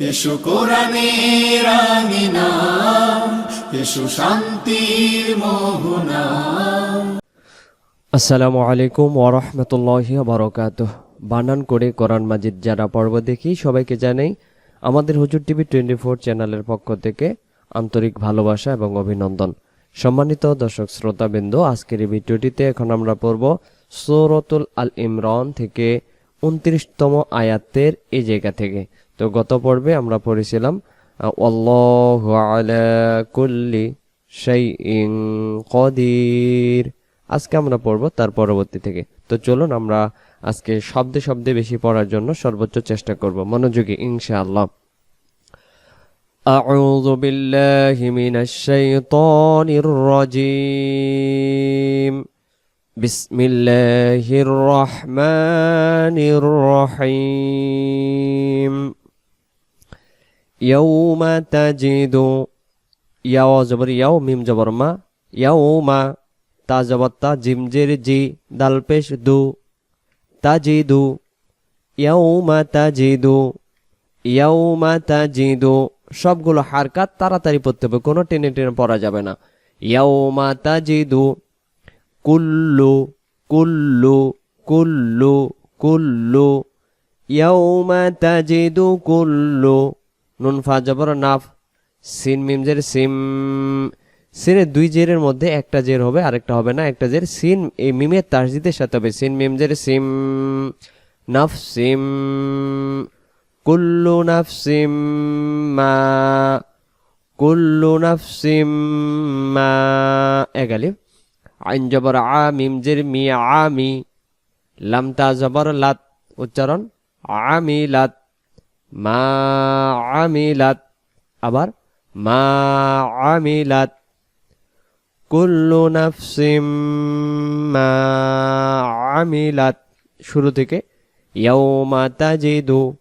এসো কোরআনের আঙিনা, এসো শান্তির মোহনা। আসসালামু আলাইকুম ওরহমতুল্লাহ বরকাত বানান করে কোরআন মাজিদ যারা পর্ব দেখি, সবাইকে জানাই আমাদের হুজুর টিভি টোয়েন্টি ফোর চ্যানেলের পক্ষ থেকে আন্তরিক ভালোবাসা এবং অভিনন্দন। সম্মানিত দর্শক শ্রোতাবৃন্দ, আজকের এই ভিডিওটিতে এখন আমরা পড়ব সৌরতুল আল ইমরান থেকে উনত্রিশতম আয়াতের এই জায়গা থেকে। তো গত পর্বে আমরা পড়েছিলাম আল্লাহু আলা কুল্লি শাইইন কদির আজকে আমরা পড়ব তার পরবর্তী থেকে তো চলুন আমরা আজকে শব্দে শব্দে বেশি পড়ার জন্য সর্বোচ্চ চেষ্টা করব মনোযোগী ইনশাআল্লাহ أعوذ بالله من الشيطان الرجيم بسم الله الرحمن الرحيم ইয়াউমা দো ইয়াও জবর ইয়াও মিম জবর মা ইয়াউমা তা জবর তা জিমজের জি তা জি দু তাজিদু ইয়াউমা তাজিদু ইয়াউমা তাজিদু সবগুলো হারকাত তাড়াতাড়ি পড়তে হবে, কোনো টেনে টেনে পড়া যাবে না। ইয়ৌমা তা জি তাজিদু কুল্লু কুল্লু কুল্লু কুল্লু। ইয়াউমা দু কুল্লু নুন, ফা, জবর নাফ। সিন মিমজের সিম। সিনের দুই জেরের মধ্যে একটা জের হবে, আরেকটা হবে না, একটা জের। সিন, এই মিমের তাসজিদের সাথে হবে। সিন, মিম, জের, সিম। নাফ, সিম। কুল্লু, নাফ, সিম মা। কুল্লু, নাফ, সিম মা। এগালি আইন, জবর, আ, মিম, জের, মি আমি লামতা জবর, লাত। উচ্চারণ আমি লাত। মা আমি লাত আবার, মা আমি লাত কুল্লু নাফসিম মা আমিলাত। শুরু থেকে, ইয়াউমা তাজিদু।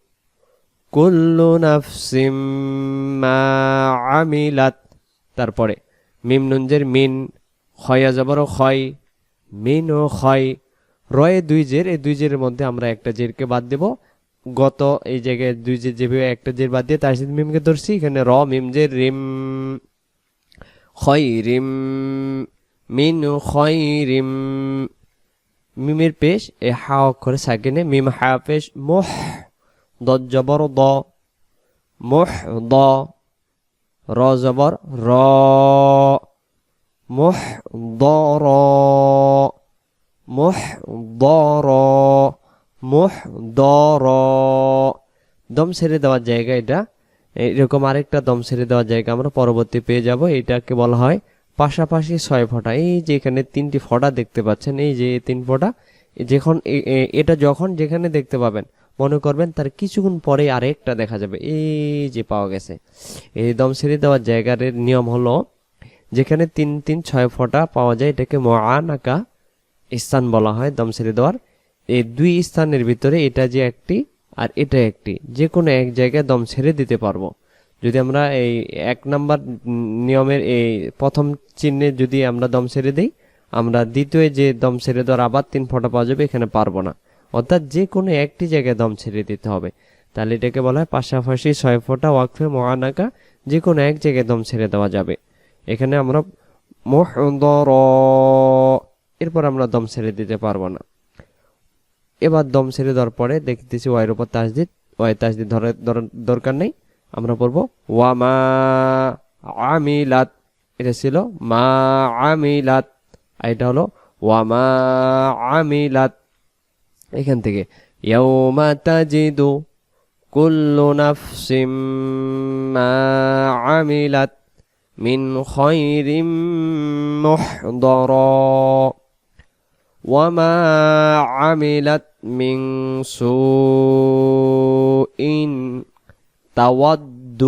কুল্লু নাফসিম মা আমিলাত। তারপরে, মিম নুনজের মিন, খয়া জবর খয়, মিন ও খয়। রয়ে দুই জের, এই দুই জেরের মধ্যে আমরা একটা জেরকে বাদ দেব। গত এই জায়গায় দুই যে যেভাবে একটা জের বাদ দিয়ে তার সাথে মিমকে ধরছি, এখানে র, মিম জের রিম খয়রিম মিন খয়রিম মিমের পেশ, এ হা অক্ষরে সাকিনে মিম হা পেশ, মোহ, দ জবর দ, মোহ, দ, র জবর র, মোহ, দ, র, মোহ, দ, র মোহ দ র দম ছেড়ে দেওয়ার জায়গা এটা। এরকম আরেকটা দম ছেড়ে দেওয়ার জায়গা আমরা পরবর্তী পেয়ে যাব। এটাকে বলা হয় পাশাপাশি ছয় ফোঁটা। এই যে এখানে তিনটি ফোঁটা দেখতে পাচ্ছেন, এই যে তিন ফোঁটা, যখন এটা যখন যেখানে দেখতে পাবেন, মনে করবেন তার কিছুক্ষণ পরে আরেকটা দেখা যাবে। এই যে পাওয়া গেছে। এই দম ছেড়ে দেওয়ার জায়গার নিয়ম হলো, যেখানে তিন তিন, ছয় ফোঁটা পাওয়া যায়, এটাকে মহানাকা স্থান বলা হয় দম ছেড়ে দেওয়ার। এই দুই স্থানের ভিতরে এটা যে একটি আর এটা একটি যে কোনো এক জায়গায় দম ছেড়ে দিতে পারব। যদি আমরা এই এক নাম্বার নিয়মের এই প্রথম চিহ্নে যদি আমরা দম ছেড়ে দিই, আমরা দ্বিতীয় যে দম ছেড়ে দেওয়ার আবার তিন ফোঁটা পাওয়া যাবে, এখানে পারব না। অর্থাৎ যে কোনো একটি জায়গায় দম ছেড়ে দিতে হবে। তাহলে এটাকে বলা হয় পাশাপাশি ছয় ফোঁটা ওয়াকফে মহানাকা যে কোনো এক জায়গায় দম ছেড়ে দেওয়া যাবে। এখানে আমরা মোহদর, এরপর আমরা দম ছেড়ে দিতে পারব না। এবার দম ছেড়ে দেওয়ার পরে দেখতেছি ওয়াইয়ের উপর তাসদিদ ওয়াই তাসদিদ ধরার দরকার নেই। আমরা পড়ব ওয়ামা আমিলাত। এটা ছিল, মা আমিলাত। আর এটা হলো ওয়ামা আমিলাত। এখান থেকে, ইয়াউমা তাজিদু কুল্লু নাফসিম মা আমিলাত মিন খায়রিম মুহদরা। وما عملت من سوء تود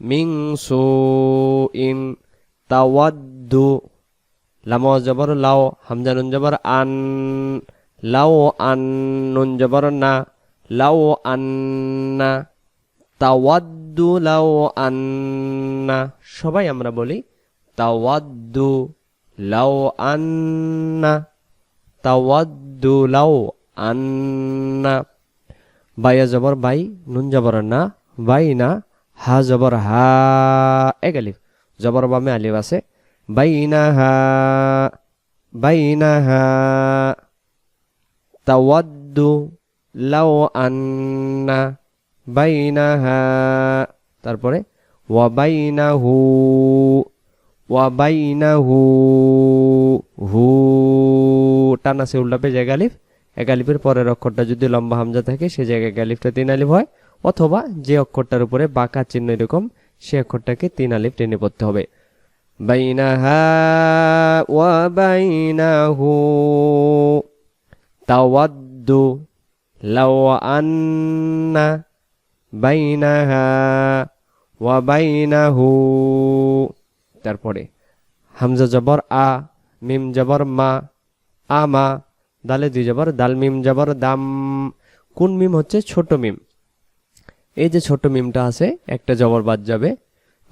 من سوء تود লাম জবর লাও হামজা নুন জবর আন লাও আন নুন জবর না লাও আন্না তাওয়াদ্দু লাও আন্না সবাই আমরা বলি তাওয়াদ্দু লাও আন্না তাওয়াদ্দু লাও আন্না। বাইয়া জবর বাই, নুন জবর না বাইনা হা জবর হা। এক আলিফ। জবর বামে আলিফ আছে। বাইনা হা বাইনা হা। তাওয়াদ্দু লাও আন্না। বাইনাহা তারপরে ওয়াবাইনাহু ওয়াবাইনাহু হু, টান আছে, উল্টা পেজ এক আলিফ এক আলিফের পরের অক্ষরটা যদি লম্বা হামজা থাকে, সে জায়গায় এক আলিফটা তিন আলিফ হয়। অথবা যে অক্ষরটার উপরে বাঁকা চিহ্ন এরকম, সে অক্ষরটাকে তিন আলিফ টেনে পড়তে হবে। বাইনাহা ওয়া বাইনাহু তাওয়াদ্দু লাও আন্না বাইনাহা ওয়া বাইনাহু তারপরে হামজা জবর আ, মিম জবর মা, আ, মা, দালে দুই জবর, দাল মিম জবর, দাম, কোন মিম হচ্ছে? ছোট মিম। এই যে ছোট মিমটা আছে, একটা জবর বাদ যাবে।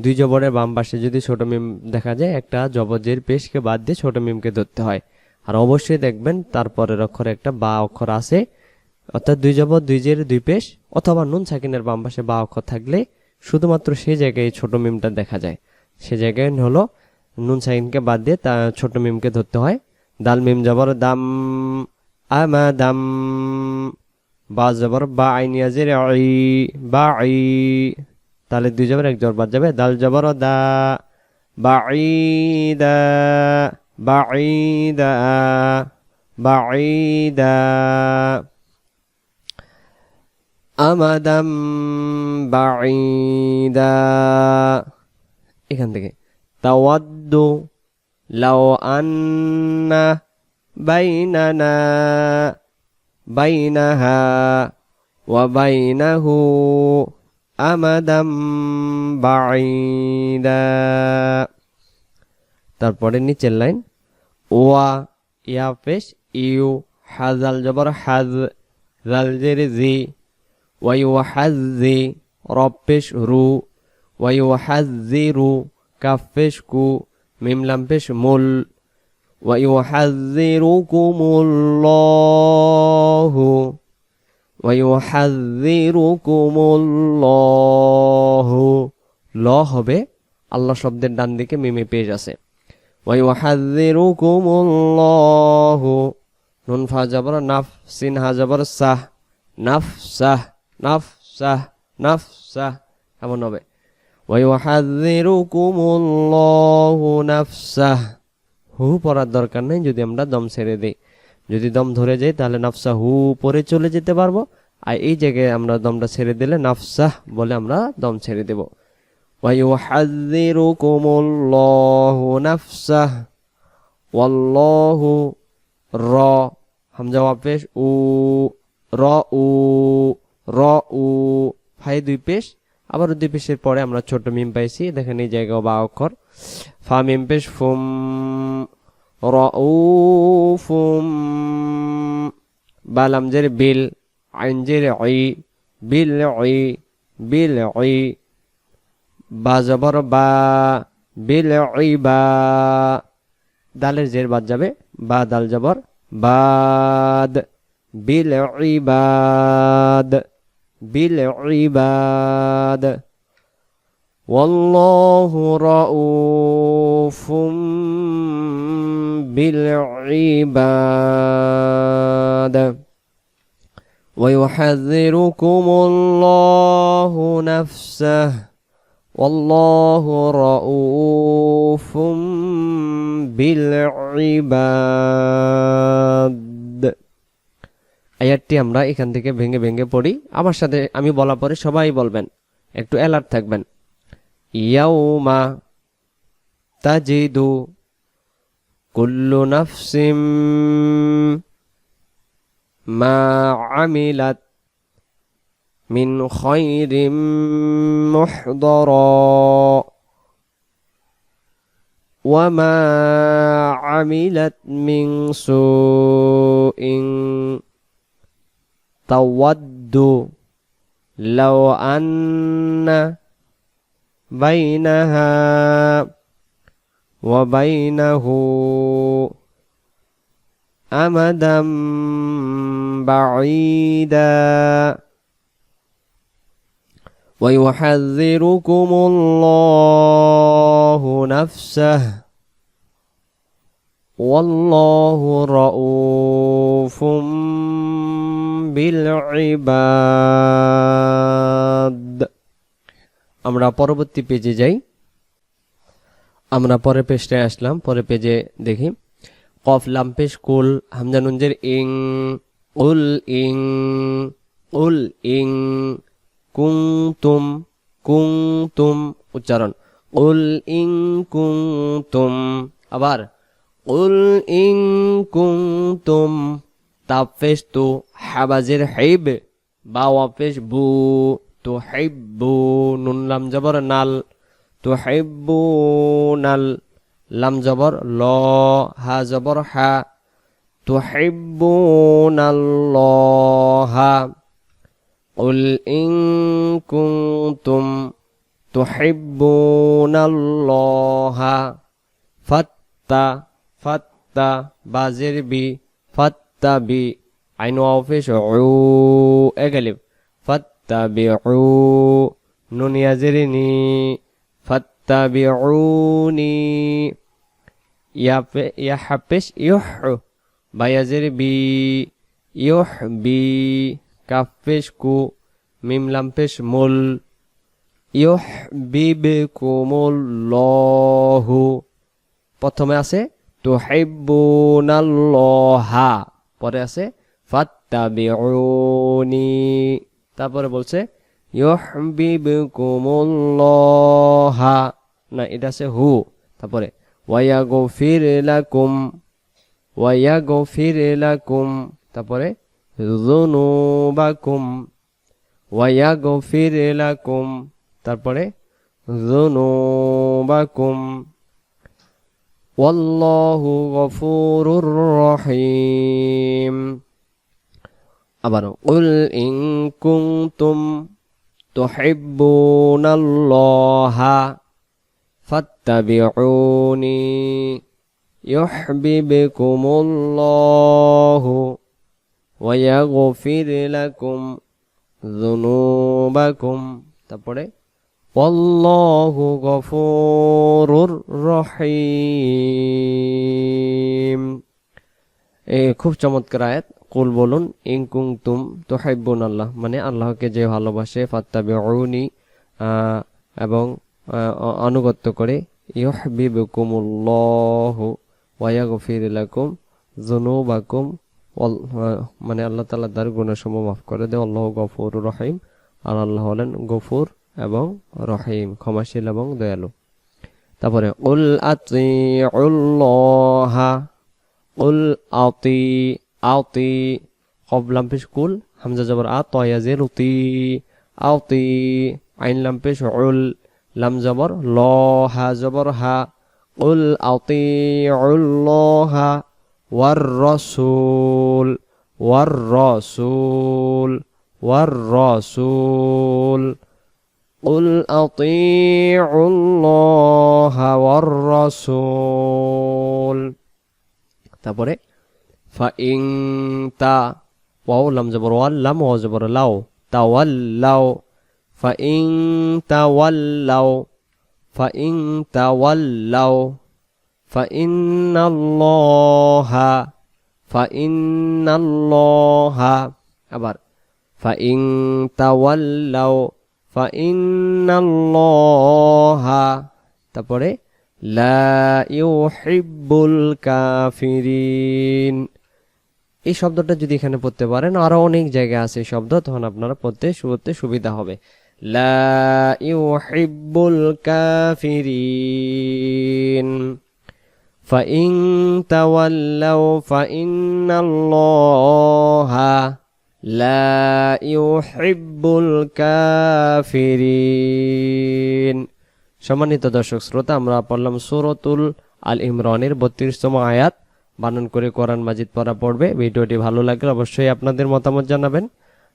দুই জবরের বাম পাশে যদি ছোট মিম দেখা যায়, একটা জবজের পেশকে বাদ দিয়ে ছোট মিমকে ধরতে হয়। আর অবশ্যই দেখবেন, তারপরের অক্ষরে একটা বা অক্ষর আছে। অর্থাৎ দুই জবর, দুই জের, দুই পেশ, অথবা নুন সাকিনের বাম পাশে বা অক্ষর থাকলে শুধুমাত্র সেই জায়গায় ছোট মিমটা দেখা যায়। সে জায়গায় হলো নুন সাকিনকে বাদ দিয়ে তা ছোট মিমকে ধরতে হয়। দাল মিম জবর দাম আমা দাম বা জবর বা আইনিয়াজের আই, বা আই। তাহলে দুই জবর, এক জবর বাদ যাবে। দাল জবর দা বাঈদা বাঈদা বাঈদা আমাদাম বাঈদা এখান থেকে। তাওয়াদ্দু লাও আন্না বাইনানা, বাইনাহা ওয়া বাইনাহু আমাদাম বাঈদা। তারপরে নিচের লাইন, ওয়া, ইয়া পেশ, ইউ, হাজাল জবর, হাজ, জাল জের, জি ওয়াইওয়াহাজি রব পেশ, রু ওয়াইওয়াহাজিরু কাফ পেশ কু মিমলাম পেশ মুল ওয়াইওয়াহাজিরুকুমুল্লাহু ওয়াইওয়াহাজিরুকুমুল্লাহু ল হবে আল্লাহ শব্দের ডান দিকে মিমে পেজ আছে। ওয়াইওয়াহাজিরুকুমুল্লাহু নুন ফা জবর, নাফ, সিন হা জবর, সাহ, নাফ সাহ নাফ সাহ নাফ, সাহ, এমন হবে। নাফসাহ হু পড়ার দরকার নেই যদি আমরা দম ছেড়ে দিই। যদি দম ধরে যাই তাহলে নাফসা হু পরে চলে যেতে পারব। আর এই জায়গায় আমরা দমটা ছেড়ে দিলে নাফসাহ বলে আমরা দম ছেড়ে দেব। নাফসাহ ওয়াল্লাহু র হামজা ওয়া পেশ উ, র উ র, উ, ফাই দুই পেশ আবার দুই পেশের পরে আমরা ছোট মিম পাইছি। দেখেন এই জায়গা বা অক্ষর। ফা, মিম, পেশ, ফুম, র, উ, ফুম বালাম জের, বিল, আইন, জের অই বিল অই বিল অই বা, জবর, বা, বিল অই বা, দালের জের বাদ যাবে। বা, দাল, জবর, বাদ, বিল ইবাদ বিল بالعباد. والله رؤوف بالعباد. ويحذركم الله نفسه. والله رؤوف بالعباد. আয়াতটি আমরা এখান থেকে ভেঙে ভেঙে পড়ি। আমার সাথে আমি বলা পরে সবাই বলবেন, একটু অ্যালার্ট থাকবেন। ইয়াউমা তাজিদু কুল্লু নাফসিম মা আমিলাত মিন খৈরিম মুহদরা ওয়া মা আমিলাত মিন সূ تود لو أن بينها وبينه أمدا بعيدا. ويحذركم الله نفسه والله رؤوف بالعباد আমরা পরবর্তী পেজে যাই আমরা পরের পেজটায় আসলাম পরের পেজে দেখি কফ লাম পেশ কুল হামজা নুনজের ইং উল ইং উল ইং কুংতুম কুংতুম উচ্চারণ উল ইং কুংতুম আবার উল ইং কুংতুম তাফেশ তু হাবাজের হেব বা ওয়াফেশ বু তু হেব্বু নুন লাম জবর নাল তু হেব্বু নাল লাম জবর ল হা জবর হা তু হেব্বু নাল হা قل إن كنتم تحبون الله فتا فتا بازر بي فاتبي عين وافش عو اقلب فاتبعوا نون يزرني فاتبعوني يا يا حبش يح بيزر بي يح بي কাফেশ কু মিম লামপেশ মুল ইহ বিবেকুমুল্লাহু প্রথমে আছে তো হেব্বুনাল্লাহা পরে আছে, ফাত্তাবিউনি। তারপরে বলছে ইউহবিবকুমুল্লাহা না, এটা আছে হু। তারপরে ওয়ায়াগফির লাকুম ওয়ায়াগফির লাকুম তারপরে, যুনুবাকুম ওয়ায়াগফির লাকুম তারপরে, যুনুবাকুম। ওয়াল্লাহু গফুরুর রহিম আবার কুল ইন কুনতুম তুহিব্বুনাল্লাহা ফাত্তাবিউনি ইউহিব্বুকুমুল্লাহু ويغفر لكم ذنوبكم তারপরে والله غفور রহিম এ খুব চমৎকার আয়াত কুল বলুন ইন কুনতুম তুহিব্বুন আল্লাহ মানে আল্লাহকে যে ভালোবাসে ফাত্তাবিউনি এবং আহ, আনুগত্য করে ইউহিব্বুকুমুল্লাহু ওয়া ইয়াগফির লাকুম যুনুবাকুম অল- আহ, মানে আল্লাহ তাআলা তার গুনাহসমূহ মাফ করে দেয় আল্লাহ গফুর রহিম আর আল্লাহ হলেন গফুর এবং রহিম, ক্ষমাশীল এবং দয়ালু। তারপরে, উল আতিউল্লাহা, উল আতি আতি কবলাম পেশ কুল, হামজা, জবর, আ তয়াজের উতি আতি আইন লাম উল, লাম, জবর, ল, হা, জবর, হা, উল আতিউল্লাহা, ওয়ার রসুল ওয়ার রসুল ওয়ার রসুল قل أطيعوا الله والرسول তারপরে ফাইং তা ওয়াও লাম জবর ওয়াল লাম ওয়া জবর লাও তাওয়াল্লাও ফাইং তাওয়াল্লাও ফাইং তাওয়াল্লাও فإن الله فإن الله আবার فإن تولوا فإن الله তারপরে লা ইউহিব্বুল কাফিরিন এই শব্দটা যদি এখানে পড়তে পারেন আরো অনেক জায়গায় আছে এই শব্দ তখন আপনারা পড়তে শুরুতে সুবিধা হবে লা ইউহিব্বুল কাফিরিন فإن تولوا فإن الله لا يحب الكافرين সম্মানিত দর্শক শ্রোতা আমরা পড়লাম সুরতুল আল ইমরানের বত্রিশতম আয়াত বানান করে কোরআন মাজিদ পড়া পড়বে ভিডিওটি ভালো লাগলে অবশ্যই আপনাদের মতামত জানাবেন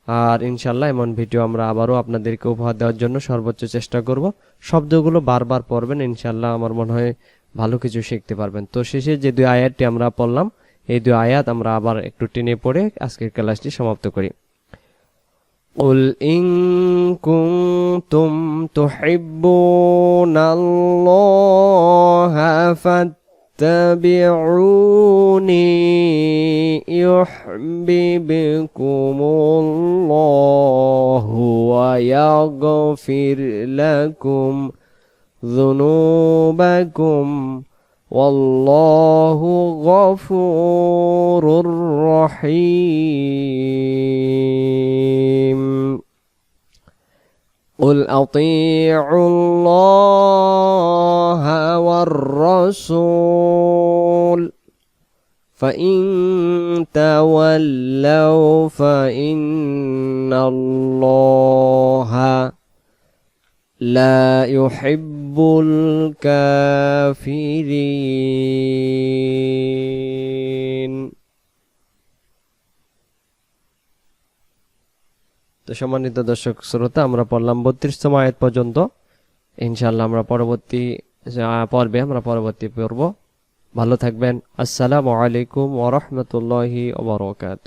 আর ইনশাল্লাহ এমন ভিডিও আমরা আবারও আপনাদেরকে উপহার দেওয়ার জন্য সর্বোচ্চ চেষ্টা করব শব্দগুলো বারবার পড়বেন ইনশাল্লাহ আমার মনে হয় ভালো কিছু শিখতে পারবেন তো শেষে যে দুই আয়াতটি আমরা পড়লাম এই দুই আয়াত আমরা আবার একটু টেনে পড়ে আজকের ক্লাসটি সমাপ্ত করি قل إن كنتم تحبون الله فاتبعوني يحببكم الله ويغفر لكم ذنوبكم والله غفور رحيم. قل أطيعوا الله والرسول فإن تولوا فإن الله لا يحب রব্বুল কাফিরিন। তো সম্মানিত দর্শক শ্রোতা, আমরা পড়লাম বত্রিশতম আয়াত পর্যন্ত। ইনশাল্লাহ আমরা পরবর্তী পর্বে আমরা পরবর্তী পর্ব। ভালো থাকবেন। আসসালামু আলাইকুম ওরহমতুল্লাহি ওবরকাত